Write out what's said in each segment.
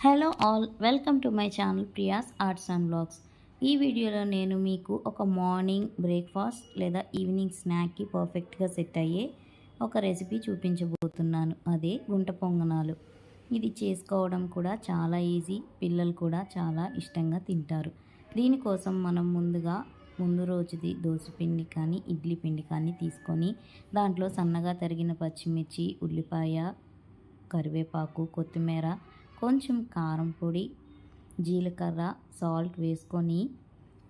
Hello all welcome to my channel Priya's arts and blogs. ఈ వీడియోలో నేను మీకు ఒక మార్నింగ్ బ్రేక్ఫాస్ట్ లేదా ఈవినింగ్ స్నాక్కి పర్ఫెక్ట్గా సెట్ అయ్యే ఒక రెసిపీ చూపించబోతున్నాను. అదే గుంట పొంగనాలు. ఇది చేసుకోవడం కూడా చాలా ఈజీ పిల్లలు కూడా చాలా ఇష్టంగా తింటారు. దీనికోసం మనం ముందుగా ముందు రోజుది పిండి కానీ ఇడ్లీ పిండి కానీ తీసుకొని దాంట్లో సన్నగా తరిగిన పచ్చిమిర్చి ఉల్లిపాయ కరివేపాకు కొత్తిమీర కొంచెం కారం పొడి జీలకర్ర సాల్ట్ వేసుకొని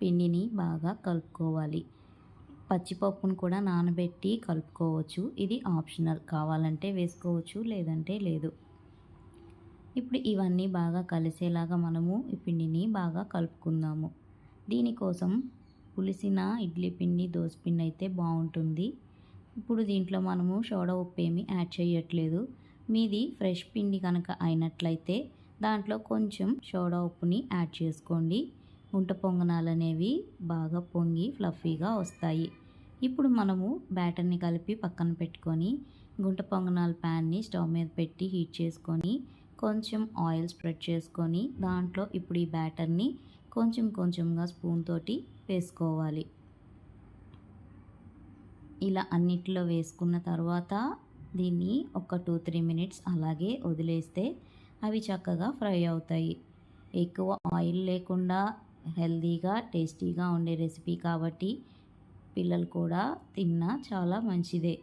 పిండిని బాగా కలుపుకోవాలి. పచ్చిపప్పును కూడా నానబెట్టి కలుపుకోవచ్చు. ఇది ఆప్షనల్. కావాలంటే వేసుకోవచ్చు లేదంటే లేదు. ఇప్పుడు ఇవన్నీ బాగా కలిసేలాగా మనము ఈ పిండిని బాగా కలుపుకుందాము. దీనికోసం పులిసిన ఇడ్లీ పిండి పిండి అయితే బాగుంటుంది. ఇప్పుడు దీంట్లో మనము సోడా ఉప్పు ఏమి యాడ్ చేయట్లేదు. మీది ఫ్రెష్ పిండి కనుక అయినట్లయితే దాంట్లో కొంచెం సోడా ఉప్పుని యాడ్ చేసుకోండి. గుంట పొంగనాలు అనేవి బాగా పొంగి ఫ్లఫీగా వస్తాయి. ఇప్పుడు మనము బ్యాటర్ని కలిపి పక్కన పెట్టుకొని గుంట పొంగనాల ప్యాన్ని స్టవ్ మీద పెట్టి హీట్ చేసుకొని కొంచెం ఆయిల్ స్ప్రెడ్ చేసుకొని దాంట్లో ఇప్పుడు ఈ బ్యాటర్ని కొంచెం కొంచెంగా స్పూన్ తోటి వేసుకోవాలి. ఇలా అన్నిట్లో వేసుకున్న తర్వాత దీన్ని ఒక టూ త్రీ మినిట్స్ అలాగే వదిలేస్తే అవి చక్కగా ఫ్రై అవుతాయి. ఎక్కువ ఆయిల్ లేకుండా హెల్తీగా టేస్టీగా ఉండే రెసిపీ కాబట్టి పిల్లలు కూడా తిన్నా చాలా మంచిదే.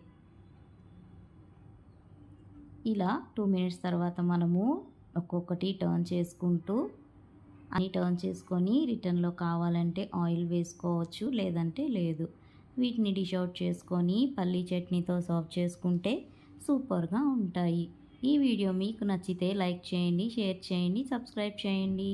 ఇలా టూ మినిట్స్ తర్వాత మనము ఒక్కొక్కటి టర్న్ చేసుకుంటూ అన్ని టర్న్ చేసుకొని రిటర్న్లో కావాలంటే ఆయిల్ వేసుకోవచ్చు లేదంటే లేదు. వీటిని డిష్ అవుట్ చేసుకొని పల్లీ చట్నీతో సర్వ్ చేసుకుంటే సూపర్గా ఉంటాయి. ఈ వీడియో మీకు నచ్చితే లైక్ చేయండి షేర్ చేయండి సబ్స్క్రైబ్ చేయండి.